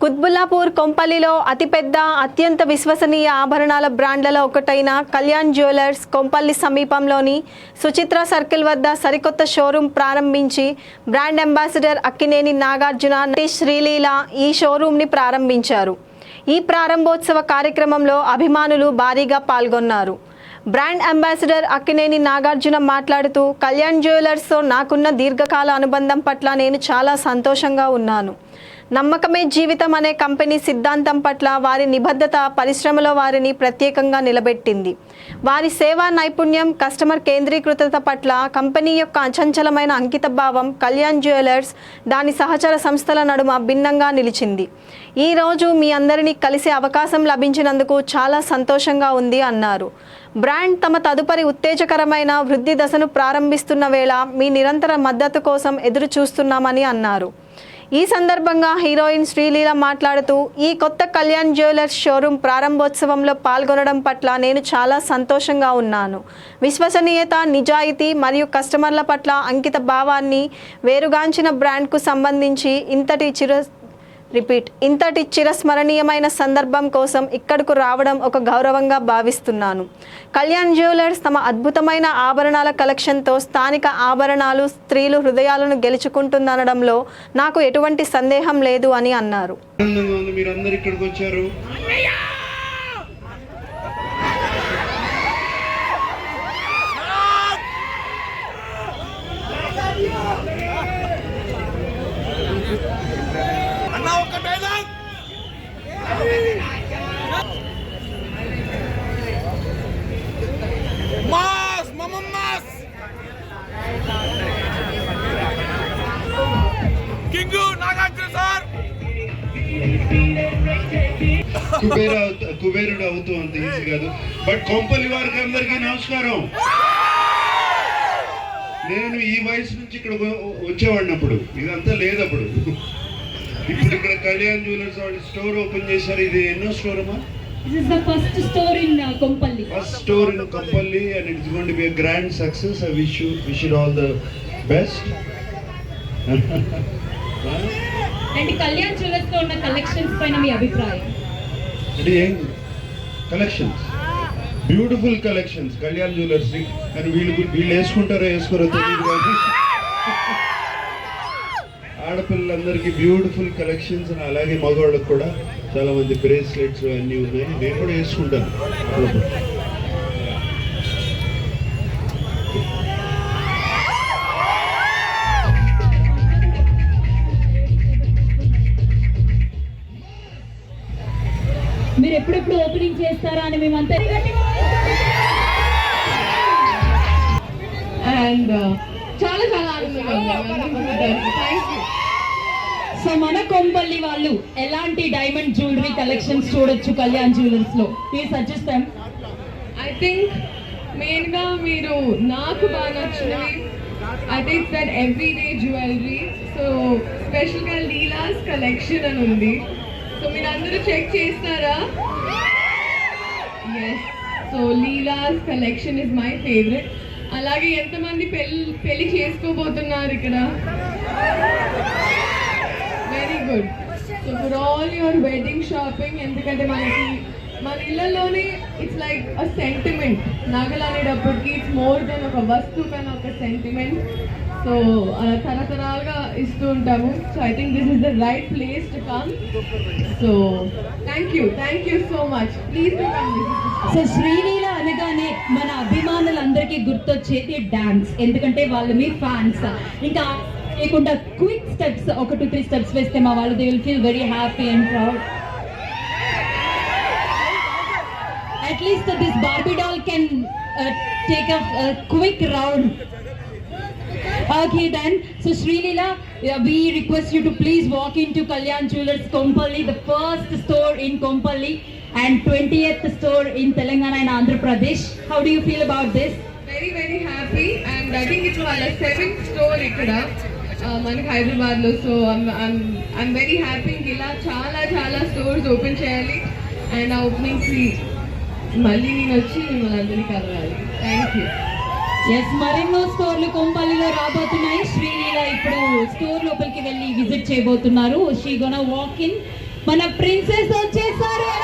కుత్బుల్లాపూర్ కొంపల్లిలో అతిపెద్ద అత్యంత విశ్వసనీయ ఆభరణాల బ్రాండ్లలో ఒకటైన కళ్యాణ్ జ్యువెలర్స్ కొంపల్లి సమీపంలోని సుచిత్ర సర్కిల్ వద్ద సరికొత్త షోరూం ప్రారంభించి బ్రాండ్ అంబాసిడర్ అక్కినేని నాగార్జున నటి శ్రీలీల ఈ షోరూంని ప్రారంభించారు. ఈ ప్రారంభోత్సవ కార్యక్రమంలో అభిమానులు భారీగా పాల్గొన్నారు. బ్రాండ్ అంబాసిడర్ అక్కినేని నాగార్జున మాట్లాడుతూ కళ్యాణ్ జ్యువెలర్స్తో నాకున్న దీర్ఘకాల అనుబంధం పట్ల నేను చాలా సంతోషంగా ఉన్నాను. నమ్మకమే జీవితం అనే కంపెనీ సిద్ధాంతం పట్ల వారి నిబద్ధత పరిశ్రమలో వారిని ప్రత్యేకంగా నిలబెట్టింది. వారి సేవా నైపుణ్యం కస్టమర్ కేంద్రీకృతత పట్ల కంపెనీ యొక్క అచంచలమైన అంకిత భావం కళ్యాణ్ జ్యువెలర్స్ దాని సహచర సంస్థల నడుమ భిన్నంగా నిలిచింది. ఈ రోజు మీ అందరినీ కలిసే అవకాశం లభించినందుకు చాలా సంతోషంగా ఉంది అన్నారు. బ్రాండ్ తమ తదుపరి ఉత్తేజకరమైన వృద్ధి దశను ప్రారంభిస్తున్న వేళ మీ నిరంతర మద్దతు కోసం ఎదురు చూస్తున్నామని అన్నారు. ఈ సందర్భంగా హీరోయిన్ శ్రీలీల మాట్లాడుతూ ఈ కొత్త కళ్యాణ్ జ్యువెలర్స్ షోరూం ప్రారంభోత్సవంలో పాల్గొనడం పట్ల నేను చాలా సంతోషంగా ఉన్నాను. విశ్వసనీయత నిజాయితీ మరియు కస్టమర్ల పట్ల అంకిత భావాన్ని వేరుగాంచిన బ్రాండ్కు సంబంధించి ఇంతటి చిర రిపీట్. ఇంతటి చిరస్మరణీయమైన సందర్భం కోసం ఇక్కడకు రావడం ఒక గౌరవంగా భావిస్తున్నాను. కళ్యాణ్ జ్యువెలర్స్ తమ అద్భుతమైన ఆభరణాల కలెక్షన్తో స్థానిక ఆభరణాలు స్త్రీలు హృదయాలను గెలుచుకుంటుందనడంలో నాకు ఎటువంటి సందేహం లేదు అని అన్నారు ఆనందంగా ఉంది మీరు అందరు ఇక్కడికి వచ్చారు అన్న ఒక డైలాగ్ మాస్ మమ mass king Nagarjuna sir Kubera అవుత- కుబేరుడు అవుతూ అంత ఈజీ కాదు. బట్ కొంపల్లి వారికి అందరికీ నమస్కారం. నేను ఈ వయసు నుంచి ఇక్కడ వచ్చేవాడిని అప్పుడు ఇదంతా లేదు అప్పుడు ఇప్పుడు ఇక్కడ కళ్యాణ్ జ్యువెలర్స్ వాళ్ళు స్టోర్ ఓపెన్ చేశారు. ఇది ఎన్నో స్టోర్ అమ్మా? This is the first store in uh, Kompalli. First store in Kompalli and it's going to be grand success I wish you wish it all the best and Kalyan జ్యువెలర్స్లో ఉన్న collections పైన మీ అభిప్రాయం? అంటే ఏం? Collections beautiful collections Kalyan jewellers కానీ వీళ్ళు వీళ్ళు వేసుకుంటారో వేసుకోరో తెలియదు కానీ ఆడపిల్లలందరికీ బ్యూటిఫుల్ కలెక్షన్స్ అలాగే మగవాళ్ళకి కూడా చాలా మంది బ్రేస్లెట్స్ అన్నీ ఉన్నాయి. నేను కూడా వేసుకుంటాను. మీరు ఎప్పుడెప్పుడు ఓపెనింగ్ చేస్తారా అని మేమంతా అండ్ చాలా చాలా ఆనందంగా సో మన కొంపల్లి వాళ్ళు ఎలాంటి డైమండ్ జ్యువెలరీ కలెక్షన్స్ చూడొచ్చు కళ్యాణ్ జ్యువెలర్స్లో? ప్లీజ్ సజెస్ట్ ఐ థింక్ మెయిన్గా మీరు నాకు బాగా నచ్చినవి. I think that every day jewellery so స్పెషల్గా లీలాస్ కలెక్షన్ అని ఉంది. సో మీరు అందరూ చెక్ చేస్తారా? Yes so Leelas collection is my favourite అలాగే ఎంతమంది పెళ్ళి పెళ్ళి చేసుకోబోతున్నారు ఇక్కడ? Good for all your wedding shopping ఎందుకంటే మనకి మన ఇళ్ళలోనే ఇట్స్ లైక్ అ సెంటిమెంట్ నగలు అనేటప్పటికి ఇట్స్ మోర్ దెన్ ఒక వస్తువు కన్నా ఒక సెంటిమెంట్ సో తరతరాలుగా ఇస్తూ ఉంటాము. So I think this is the right place to come so thank you thank you so much please so Sreeleela అనగానే మన అభిమానులందరికీ గుర్తొచ్చేది డాన్స్ ఎందుకంటే వాళ్ళు మీ ఫ్యాన్స్ ఇంకా లేకుండా క్విక్ స్టెప్స్ ఒక టూ త్రీ స్టెప్స్ వేస్తే మా వాళ్ళు they will feel very happy and proud at least this Barbie doll can take a quick round Okay then, so Srilila, uh, we request you to please walk into Kalyan Jewelers Kompalli, the first store in Kompalli and 20th store in Telangana and Andhra Pradesh. How do you feel about this? Very very happy and I think it's వాళ్ళ seventh store ఇక్కడ ఆ, మనకి హైదరాబాద్లో so I'm very happy ఇలా చాలా చాలా stores open చేయాలి. And ఆ ఓపెనింగ్స్ మళ్ళీ నేను వచ్చి మిమ్మల్ని అందరినీ కలవాలి. థ్యాంక్ యూ ఎస్ మరెన్నో స్టోర్లు కొంపల్లిలో రాబోతున్నాయి. శ్రీలీల ఇప్పుడు స్టోర్ లోపలికి వెళ్ళి విజిట్ చేయబోతున్నారు. షీ గొన వాక్ ఇన్ మన ప్రిన్సెస్ వచ్చేసారు.